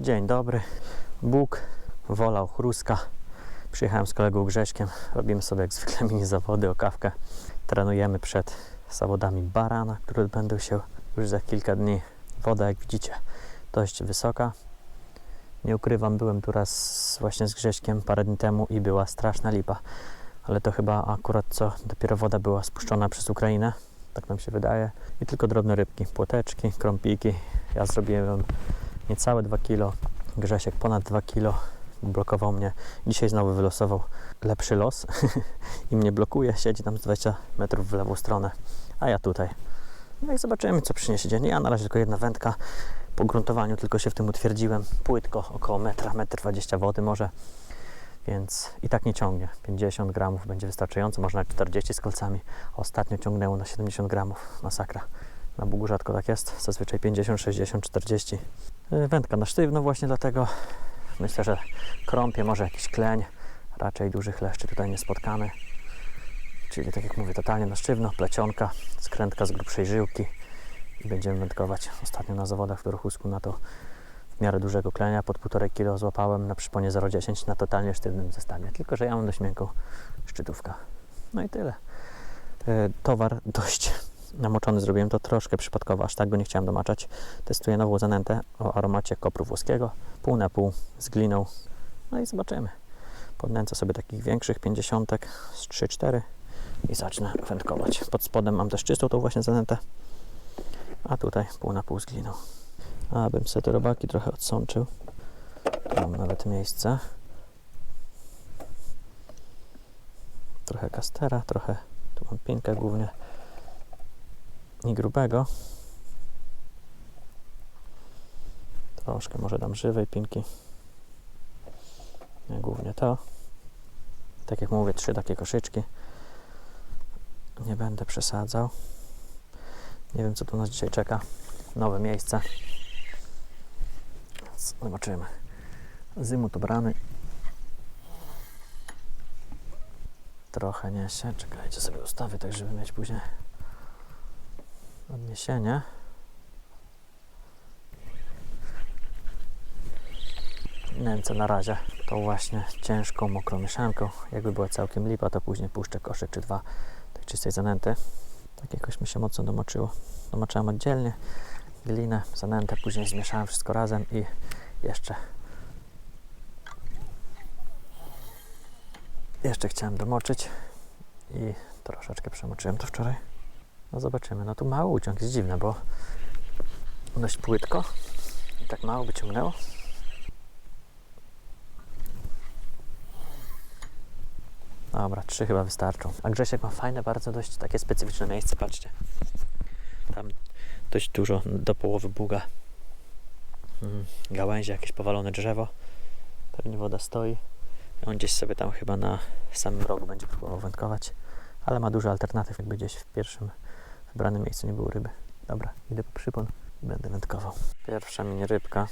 Dzień dobry. Bóg wolał chruska. Przyjechałem z kolegą Grześkiem. Robimy sobie jak zwykle mini zawody o kawkę. Trenujemy przed zawodami barana, które będą się już za kilka dni. Woda, jak widzicie, dość wysoka. Nie ukrywam, byłem tu raz właśnie z Grześkiem parę dni temu i była straszna lipa. Ale to chyba akurat co dopiero woda była spuszczona przez Ukrainę. Tak nam się wydaje. I tylko drobne rybki, płoteczki, krąpiki. Ja zrobiłem niecałe 2 kilo. Grzesiek ponad 2 kilo. Blokował mnie. Dzisiaj znowu wylosował lepszy los i mnie blokuje. Siedzi tam z 20 metrów w lewą stronę, a ja tutaj. No i zobaczymy, co przyniesie dzień. Ja na razie tylko jedna wędka. Po gruntowaniu tylko się w tym utwierdziłem. Płytko, około metra, metr 20 wody może. Więc i tak nie ciągnie. 50 gramów będzie wystarczająco, można nawet 40 z kolcami. Ostatnio ciągnęło na 70 gramów. Masakra. Na Bugu rzadko tak jest. Zazwyczaj 50, 60, 40. Yy, Wędka na sztywno właśnie dlatego. Myślę, że krąpie, może jakiś kleń. Raczej dużych leszczy tutaj nie spotkamy. Czyli tak jak mówię, totalnie na sztywno. Plecionka, skrętka z grubszej żyłki. I będziemy wędkować. Ostatnio na zawodach w Dorchusku na to w miarę dużego klenia, pod 1,5 kg złapałem na przyponie 0,10 na totalnie sztywnym zestawie. Tylko, że ja mam dość miękką szczytówkę. No i tyle. E, Towar dość namoczony zrobiłem to troszkę przypadkowo, aż tak go nie chciałem domaczać. Testuję nową zanętę o aromacie kopru włoskiego, pół na pół z gliną. No i zobaczymy. Podnęcę sobie takich większych 50 z 3-4 i zacznę wędkować. Pod spodem mam też czystą tą właśnie zanętę, a tutaj pół na pół z gliną. Abym sobie te robaki trochę odsączył. Mam nawet miejsce. Trochę kastera, trochę tu mam pinkę głównie i grubego. Troszkę może dam żywej pinki. Głównie to. Tak jak mówię, trzy takie koszyczki. Nie będę przesadzał. Nie wiem, co tu nas dzisiaj czeka. Nowe miejsce. Zobaczymy. Zymut ubrany. Trochę niesie. Czekajcie, sobie ustawię tak, żeby mieć później odniesienie. Nęcę na razie tą właśnie ciężką, mokrą mieszanką. Jakby była całkiem lipa, to później puszczę koszyk czy dwa tej czystej zanęty. Tak jakoś mi się mocno domoczyło. Domoczyłem oddzielnie glinę, zanętę, później zmieszałem wszystko razem i jeszcze jeszcze chciałem domoczyć i troszeczkę przemoczyłem to wczoraj. No zobaczymy. No tu mały uciąg jest dziwne, bo dość płytko i tak mało by ciągnęło. Dobra, trzy chyba wystarczą. A Grzesiek ma fajne, bardzo dość takie specyficzne miejsce, patrzcie. Tam dość dużo do połowy buga. Mm, Gałęzie, jakieś powalone drzewo. Pewnie woda stoi. On gdzieś sobie tam chyba na samym rogu będzie próbował wędkować. Ale ma dużo alternatyw, jakby gdzieś w pierwszym wybranym miejscu nie było ryby. Dobra, idę po przypon i będę wędkował. Pierwsza mini rybka.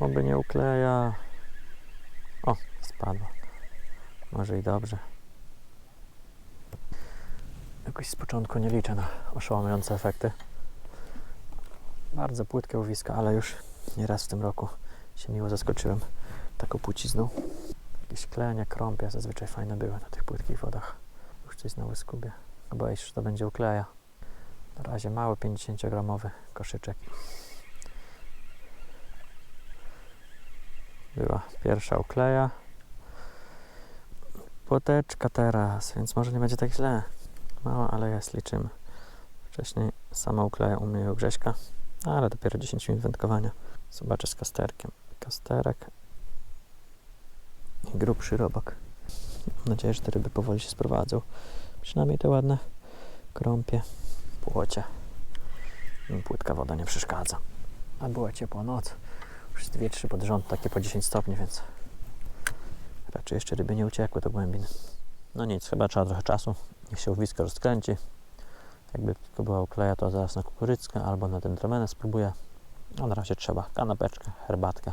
Oby nie ukleja. O, spadła. Może i dobrze. Jakoś z początku nie liczę na oszałamiające efekty. Bardzo płytkie łowiska, ale już nieraz w tym roku się miło zaskoczyłem taką płcizną. Jakieś klenia, krąpie zazwyczaj fajne były na tych płytkich wodach. Już coś na łyskubie. Boję się, że to będzie ukleja. Na razie mały 50-gramowy koszyczek. Była pierwsza ukleja. Płoteczka teraz, więc może nie będzie tak źle. Mała, ale jest, liczymy. Wcześniej sama ukleja u mnie u Grześka, ale dopiero 10 minut wędkowania. Zobaczę z kasterkiem. Kasterek i grubszy robak. Mam nadzieję, że te ryby powoli się sprowadzą. Przynajmniej te ładne krąpie, płocie. Im Płytka woda nie przeszkadza. A była ciepła noc. Już jest 2-3 pod rząd, takie po 10 stopni, więc raczej jeszcze ryby nie uciekły do głębin. No nic, chyba trzeba trochę czasu. Niech się łowisko rozkręci. Jakby to była ukleja, to zaraz na kukuryckę albo na dendromenę spróbuję. A na razie trzeba kanapeczkę, herbatkę.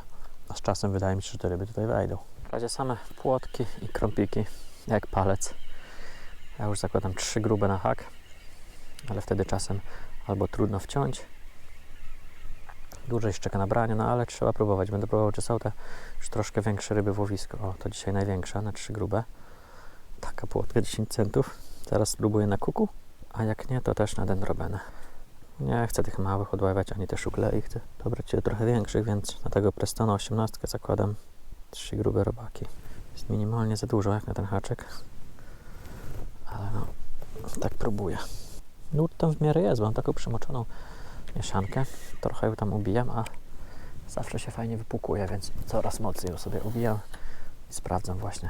A z czasem wydaje mi się, że te ryby tutaj wejdą. W razie same płotki i krąpiki, jak palec. Ja już zakładam trzy grube na hak, ale wtedy czasem albo trudno wciąć, Dłużej jeszcze czeka na branie, no ale trzeba próbować. Będę próbował, czy są te już troszkę większe ryby w łowisku. O, to dzisiaj największa, na trzy grube. Taka płotka 10 centów. Teraz spróbuję na kuku, a jak nie, to też na dendrobenę. Nie chcę tych małych odławiać, ani też uklei. Chcę dobrać się do trochę większych, więc na tego Prestona 18 zakładam trzy grube robaki. Jest minimalnie za dużo jak na ten haczek. Ale no, tak próbuję. Nut tam w miarę jest, mam taką przemoczoną mieszankę. Trochę ją tam ubijam, a zawsze się fajnie wypukuje, więc coraz mocniej ją sobie ubijam i sprawdzam właśnie,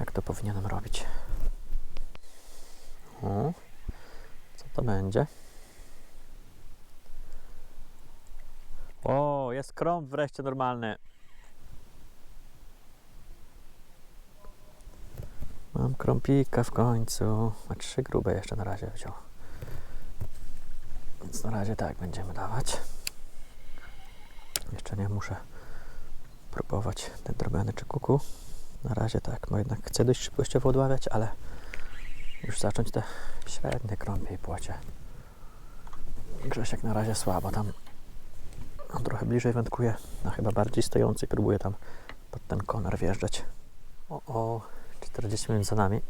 jak to powinienem robić. O, co to będzie? O, jest krąg wreszcie normalny. Mam krąpika w końcu. A trzy grube jeszcze na razie wziął. Więc na razie tak będziemy dawać. Jeszcze nie muszę próbować dendrobeny czy kuku. Na razie tak, bo jednak chcę dość szybkościowo odławiać, ale już zacząć te średnie krąpie i płocie. Grzesiek na razie słabo tam. On trochę bliżej wędkuje, a chyba bardziej stojący. Próbuje tam pod ten konar wjeżdżać. O, o, 40 minut za nami.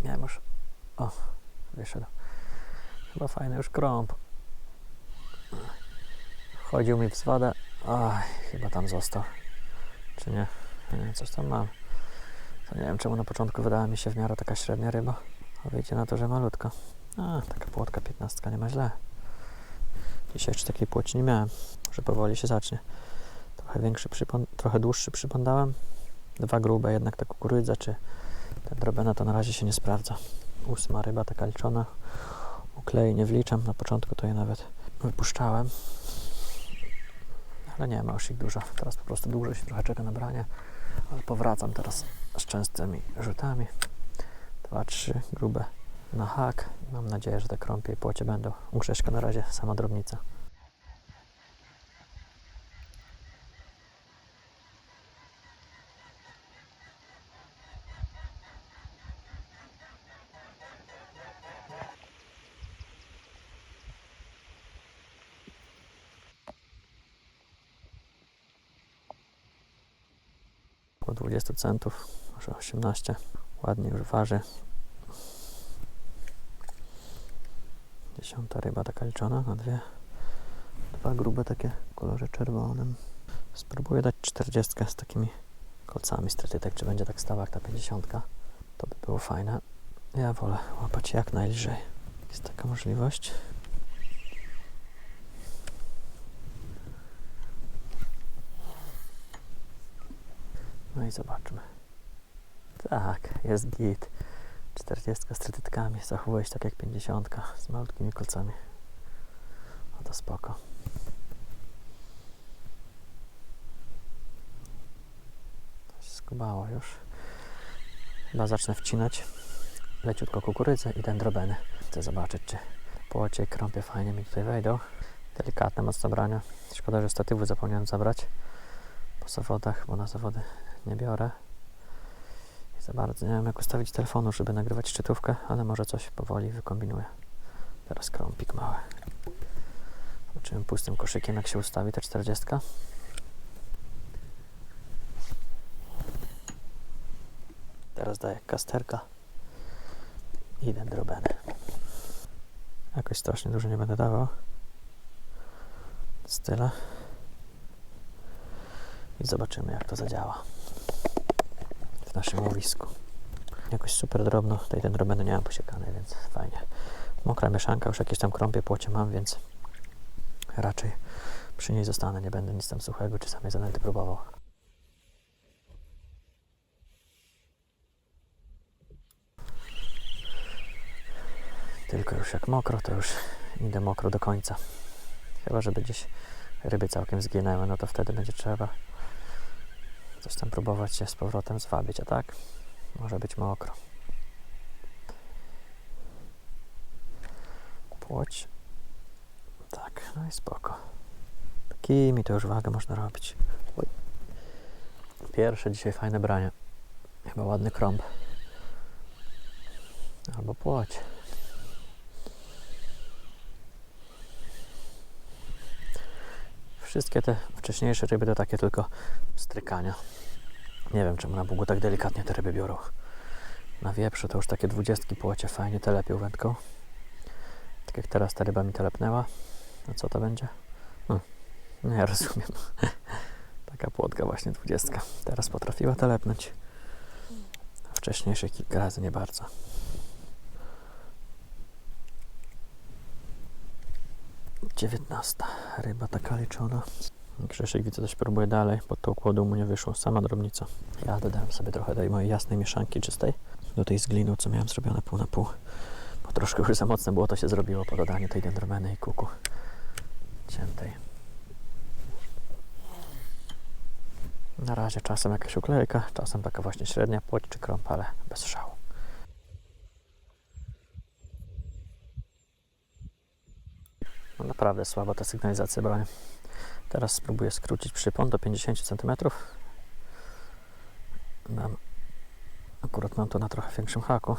Wiem już. O, wyszedł. Chyba fajny już krąb. Chodził mi w zwadę. Oj, chyba tam został. Czy nie? Nie, coś tam mam. To nie wiem, czemu na początku wydała mi się w miarę taka średnia ryba. A wyjdzie na to, że malutko. A, taka płotka 15 nie ma źle. Dzisiaj jeszcze takiej płoci nie miałem. Może powoli się zacznie. Trochę większy przypon, trochę dłuższy przypon. Dwa grube, jednak ta kukurydza czy ten drobena to na razie się nie sprawdza. Ósma ryba taka liczona. Uklei nie wliczam. Na początku to je nawet wypuszczałem. Ale nie ma już ich dużo. Teraz po prostu dłużej się trochę czeka na branie. Ale powracam teraz z częstymi rzutami. Dwa, trzy grube na hak. Mam nadzieję, że te krąpie i płocie będą. U Grześka na razie sama drobnica. Około 20 centów, może 18. Ładnie już waży. Dziesiąta ryba taka liczona na dwie. Dwa grube takie w kolorze czerwonym. Spróbuję dać 40 z takimi kolcami stretytek, czy będzie tak stała jak ta 50. To by było fajne. Ja wolę łapać jak najlżej. Jest taka możliwość. I zobaczmy. Tak, jest git. 40 z trytytkami. Zachowuje się tak jak 50 z malutkimi kolcami. No to spoko. Skubało już. Chyba zacznę wcinać leciutko kukurydzę i dendrobeny. Chcę zobaczyć, czy płocie i krąpie fajnie mi tutaj wejdą. Delikatne mocno brania. Szkoda, że statywu zapomniałem zabrać po zawodach, bo na zawody nie biorę. I za bardzo nie wiem jak ustawić telefonu, żeby nagrywać szczytówkę, ale może coś powoli wykombinuję. Teraz krąpik mały. Zobaczymy pustym koszykiem jak się ustawi ta 40. Teraz daję kasterka i dendrobeny. Jakoś strasznie dużo nie będę dawał. Z tyle. I zobaczymy jak to zadziała naszym łowisku. Jakoś super drobno, tutaj ten drobny nie mam posiekany, więc fajnie. Mokra mieszanka, już jakieś tam krąpie płocie mam, więc raczej przy niej zostanę, nie będę nic tam suchego czy samej zanęty próbował. Tylko już jak mokro, to już idę mokro do końca. Chyba, żeby gdzieś ryby całkiem zginęły, no to wtedy będzie trzeba coś tam próbować się z powrotem zwabić, a tak może być mokro. Płoć. Tak, no i spoko. Takimi to już wagę można robić. Oj. Pierwsze dzisiaj fajne branie. Chyba ładny krąb. Albo płoć. Wszystkie te wcześniejsze ryby to takie tylko strykania. Nie wiem czemu na Bugu tak delikatnie te ryby biorą. Na wieprzu to już takie dwudziestki płocie fajnie telepią wędką. Tak jak teraz ta ryba mi telepnęła. A co to będzie? No, nie rozumiem. Taka płotka właśnie dwudziestka. Teraz potrafiła telepnąć. A wcześniejsze kilka razy nie bardzo. Dziewiętnasta. Ryba taka liczona. Grzesiek widzę coś próbuje dalej, pod tą kłodą mu nie wyszło. Sama drobnica. Ja dodałem sobie trochę tej mojej jasnej mieszanki czystej do tej z gliną, co miałem zrobione pół na pół. Bo troszkę już za mocne było, to się zrobiło po dodaniu tej dendromeny i kuku ciętej. Na razie czasem jakaś uklejka, czasem taka właśnie średnia płoć czy krąg, ale bez szału. No naprawdę słaba ta sygnalizacja broni. Teraz spróbuję skrócić przypon do 50 cm. Dam, akurat mam to na trochę większym haku.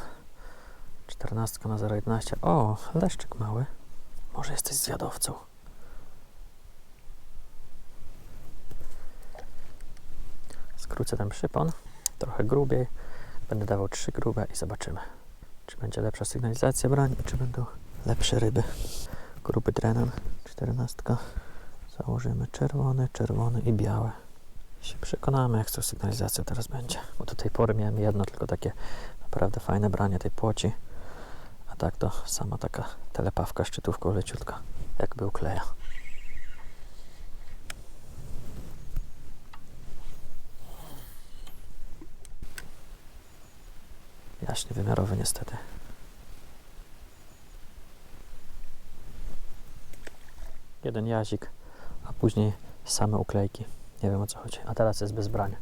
14 na 0,11. O, leszczyk mały. Może jesteś zwiadowcą. Skrócę ten przypon trochę grubiej. Będę dawał trzy grube i zobaczymy, czy będzie lepsza sygnalizacja broni, czy będą lepsze ryby. Gruby drenem, 14. Założymy czerwony, czerwony i białe. Się przekonamy, jak z tą sygnalizacją teraz będzie. Bo do tej pory miałem jedno, tylko takie naprawdę fajne branie tej płoci. A tak to sama taka telepawka szczytówką leciutka, jakby ukleja. Jaśnie wymiarowy niestety. Jeden jazik, a później same uklejki. Nie wiem o co chodzi. A teraz jest bez brania.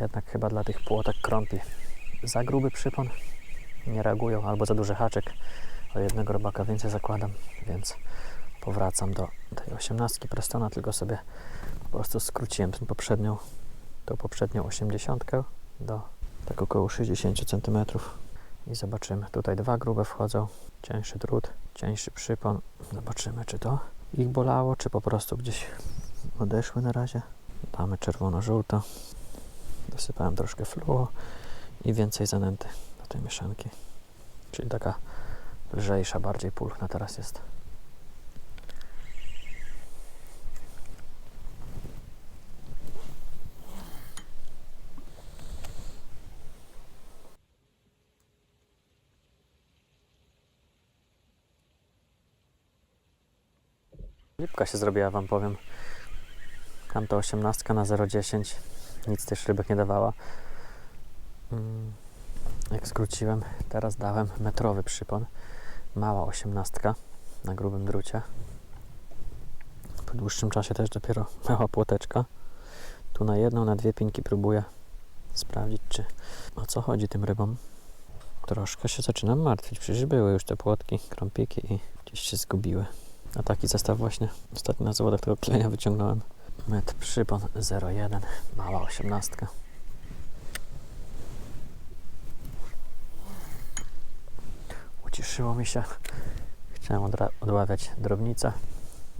Jednak chyba dla tych płotek krąpi. Za gruby przypon nie reagują, albo za duży haczyk. O jednego robaka więcej zakładam, więc powracam do tej osiemnastki Prestona, tylko sobie po prostu skróciłem tą poprzednią, tą poprzednią osiemdziesiątkę do tak około 60 cm. I zobaczymy. Tutaj dwa grube wchodzą, cieńszy drut, cieńszy przypon. Zobaczymy, czy to ich bolało, czy po prostu gdzieś odeszły na razie. Damy czerwono-żółto. Dosypałem troszkę fluo i więcej zanęty do tej mieszanki. Czyli taka lżejsza, bardziej pulchna teraz jest. Lipka się zrobiła, Wam powiem. Tam to 18 na 0,10. Nic też rybek nie dawała. Mm, Jak skróciłem, teraz dałem metrowy przypon. Mała 18 na grubym drucie. Po dłuższym czasie też dopiero mała płoteczka. Tu na jedną, na dwie pinki próbuję sprawdzić, czy o co chodzi tym rybom. Troszkę się zaczynam martwić. Przecież były już te płotki, krąpiki i gdzieś się zgubiły. A taki zestaw właśnie ostatnio na zawodach tego klenia wyciągnąłem. Met przypon 01, mała 18. Uciszyło mi się. Chciałem odławiać drobnicę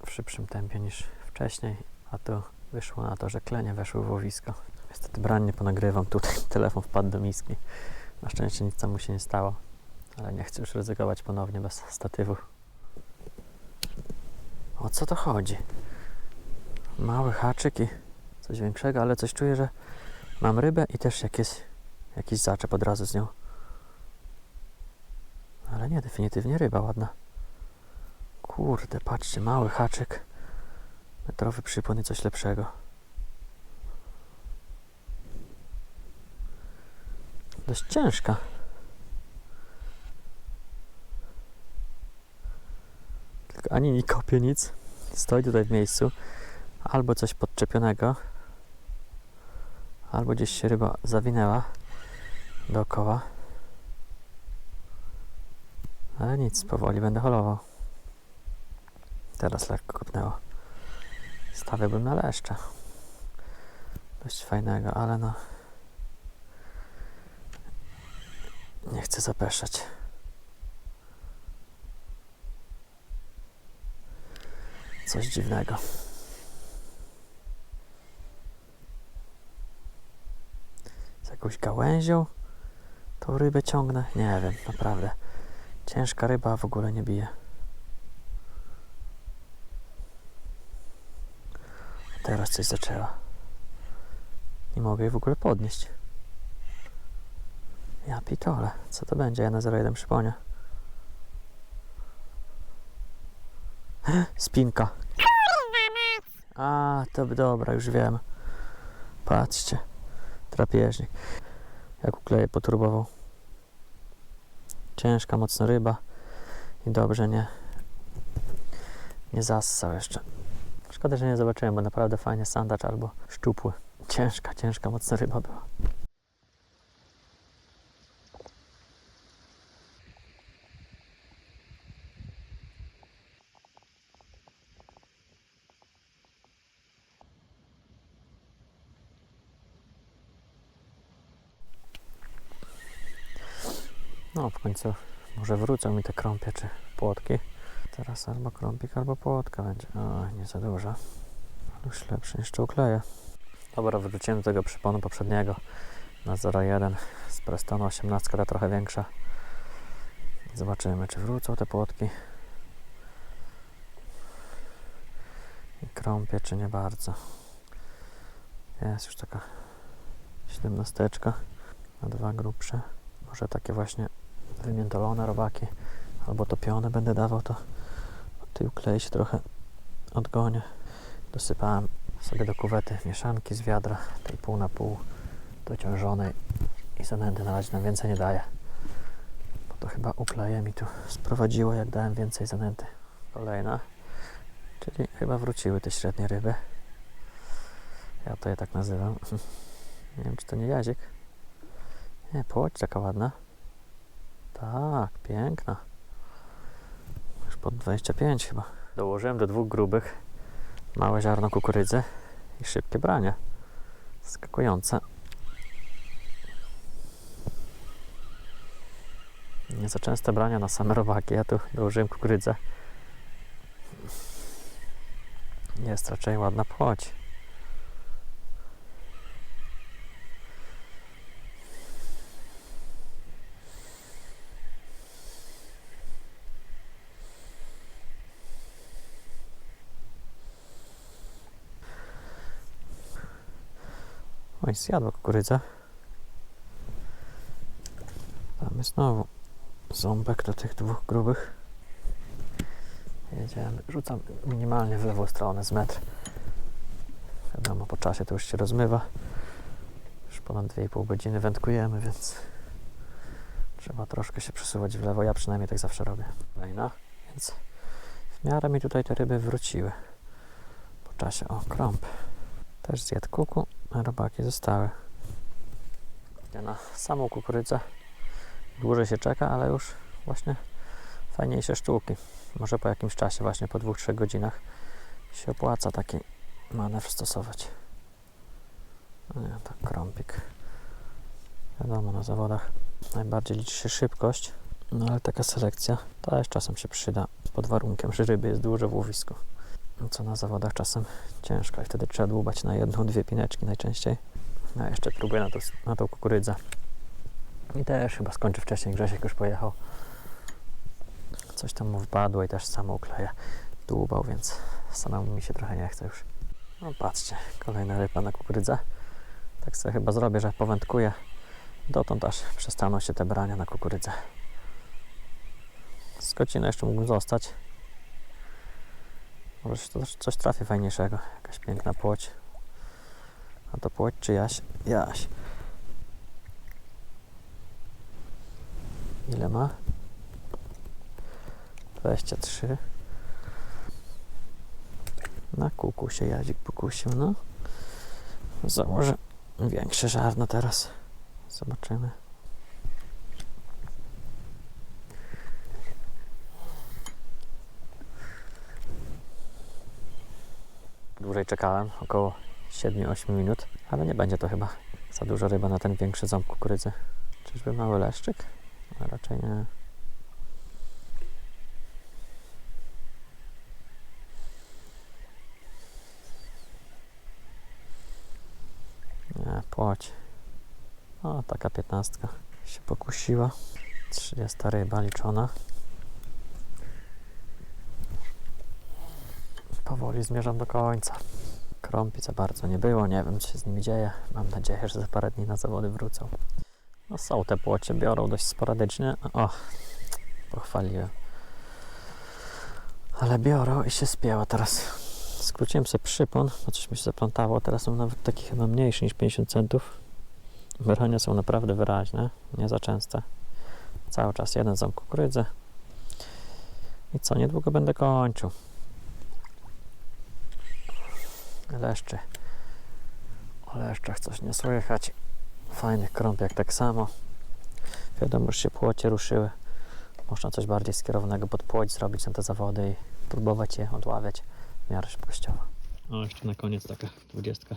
w szybszym tempie niż wcześniej, a tu wyszło na to, że klenie weszły w łowisko. Niestety brannie ponagrywam. Tutaj telefon wpadł do miski. Na szczęście nic tam mu się nie stało, ale nie chcę już ryzykować ponownie bez statywu. O co to chodzi? Mały haczyk i coś większego, ale coś czuję, że mam rybę i też jakieś, jakiś zaczep od razu z nią. Ale nie, definitywnie ryba ładna. Kurde, patrzcie, mały haczyk. Metrowy przypłon i coś lepszego. Dość ciężka. Ani nie kopie nic. Stoi tutaj w miejscu. Albo coś podczepionego. Albo gdzieś się ryba zawinęła dookoła. Ale nic, powoli będę holował. Teraz lekko kopnęło. Stawiałbym na leszcza. Dość fajnego, ale no... Nie chcę zapeszać. Coś dziwnego. Z jakąś gałęzią tą rybę ciągnę? Nie wiem, naprawdę. Ciężka ryba w ogóle nie bije. Teraz coś zaczęła. Nie mogę jej w ogóle podnieść. Ja pitole, co to będzie? Ja na 0,1 przypomnę. Spinka. A, to dobra, już wiem. Patrzcie. Drapieżnik. Jak ukleję poturbował. Ciężka, mocno ryba. I dobrze nie nie zassał jeszcze. Szkoda, że nie zobaczyłem, bo naprawdę fajnie sandacz albo szczupły. Ciężka, ciężka, mocna ryba była. W końcu może wrócą mi te krąpie czy płotki. Teraz albo krąpik, albo płotka będzie. O, nie za dużo. Już lepszy niż ukleję. Dobra, wróciłem do tego przyponu poprzedniego na 0,1 z Prestonu 18, ta trochę większa. Zobaczymy, czy wrócą te płotki. I krąpie, czy nie bardzo. Jest już taka 17 na dwa grubsze. Może takie właśnie wymiętolone robaki albo topione będę dawał, to tej uklei się trochę odgonię. Dosypałem sobie do kuwety mieszanki z wiadra, tej pół na pół dociążonej i zanęty na razie nam więcej nie daje. Bo to chyba ukleje mi tu sprowadziło, jak dałem więcej zanęty. Kolejna, czyli chyba wróciły te średnie ryby. Ja to je tak nazywam. Nie wiem, czy to nie jazik. Nie, płoć taka ładna. Tak, piękna. Już pod 25 chyba. Dołożyłem do dwóch grubych małe ziarno kukurydzy i szybkie branie. Skakujące. Nie za częste brania na same robaki. Ja tu dołożyłem kukurydzę. Jest raczej ładna płoć. Oj, zjadła kukurydzę. Mamy znowu ząbek do tych dwóch grubych. Jedziemy. Rzucam minimalnie w lewą stronę z metr. Wiadomo, po czasie to już się rozmywa. Już ponad 2,5 godziny wędkujemy, więc trzeba troszkę się przesuwać w lewo. Ja przynajmniej tak zawsze robię. Kolejna. Więc w miarę mi tutaj te ryby wróciły. Po czasie. O, krąb. Też zjadł kuku, a robaki zostały. Na samą kukurydzę dłużej się czeka, ale już właśnie fajniejsze sztuki. Może po jakimś czasie, właśnie po dwóch, trzech godzinach się opłaca taki manewr stosować. No nie, tak krąpik. Wiadomo, na zawodach najbardziej liczy się szybkość, no ale taka selekcja też czasem się przyda pod warunkiem, że ryby jest dużo w łowisku. Co na zawodach czasem ciężko i wtedy trzeba dłubać na jedną, dwie pineczki najczęściej. No jeszcze próbuję na, to, na tą kukurydzę. I też chyba skończy wcześniej, Grzesiek już pojechał. Coś tam mu wpadło i też samo ukleję. Dłubał, więc samemu mi się trochę nie chce już. No patrzcie, kolejna ryba na kukurydzę. Tak sobie chyba zrobię, że powędkuję. Dotąd aż przestaną się te brania na kukurydzę. Skocina jeszcze mógł zostać. Może to coś trafi fajniejszego. Jakaś piękna płoć. A to płoć czy jaś? Jaś. Ile ma? 23. Na kuku się jadzik pokusił, no. Założę większe żarno teraz. Zobaczymy. Dłużej czekałem, około 7-8 minut, ale nie będzie to chyba za dużo ryba na ten większy ząb kukurydzy. Czyżby mały leszczyk? A raczej nie. Nie, płoć. O, taka piętnastka się pokusiła. 30 ryba liczona. Powoli zmierzam do końca. Krąpi za bardzo nie było, nie wiem co się z nimi dzieje. Mam nadzieję, że za parę dni na zawody wrócą. No są te płocie, biorą dość sporadycznie. O, pochwaliłem. Ale biorą i się spięło teraz. Skróciłem sobie przypon, bo coś mi się zaplątało. Teraz są nawet taki chyba mniejszy niż 50 centów. Wyrania są naprawdę wyraźne, nie za częste. Cały czas jeden ząb kukurydzy. I co, niedługo będę kończył. Leszczy. O leszczach coś nie słychać. Fajnych krąpiek tak samo. Wiadomo, już się płocie ruszyły. Można coś bardziej skierowanego pod płoć zrobić na te zawody i próbować je odławiać w miarę szybkościowo. O, jeszcze na koniec taka dwudziestka.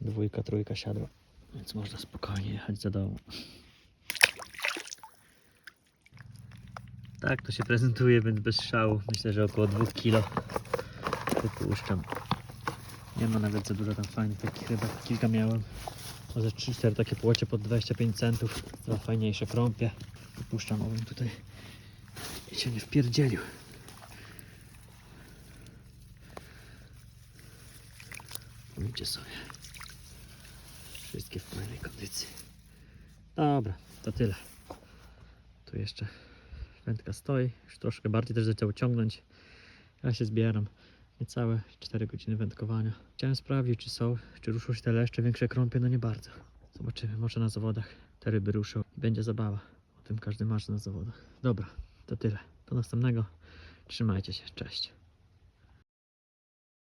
Dwójka, trójka siadła. Więc można spokojnie jechać za domu. Tak to się prezentuje, więc bez szału. Myślę, że około 2 kg wypuszczam. Nie ma nawet za dużo tam fajnych takich rybek. Kilka miałem. Może 3-4 takie płocie pod 25 centów. Dwa fajniejsze krąpie. Wypuszczam, obym tutaj i się nie wpierdzielił. Idzie sobie. Wszystkie w fajnej kondycji. Dobra, to tyle. Tu jeszcze wędka stoi. Już troszkę bardziej też zaczął ciągnąć. Ja się zbieram. Niecałe 4 godziny wędkowania. Chciałem sprawdzić, czy są, czy ruszą się te leszcze, większe krąpie, no nie bardzo. Zobaczymy, może na zawodach te ryby ruszą i będzie zabawa. O tym każdy marzy na zawodach. Dobra, to tyle. Do następnego. Trzymajcie się, cześć.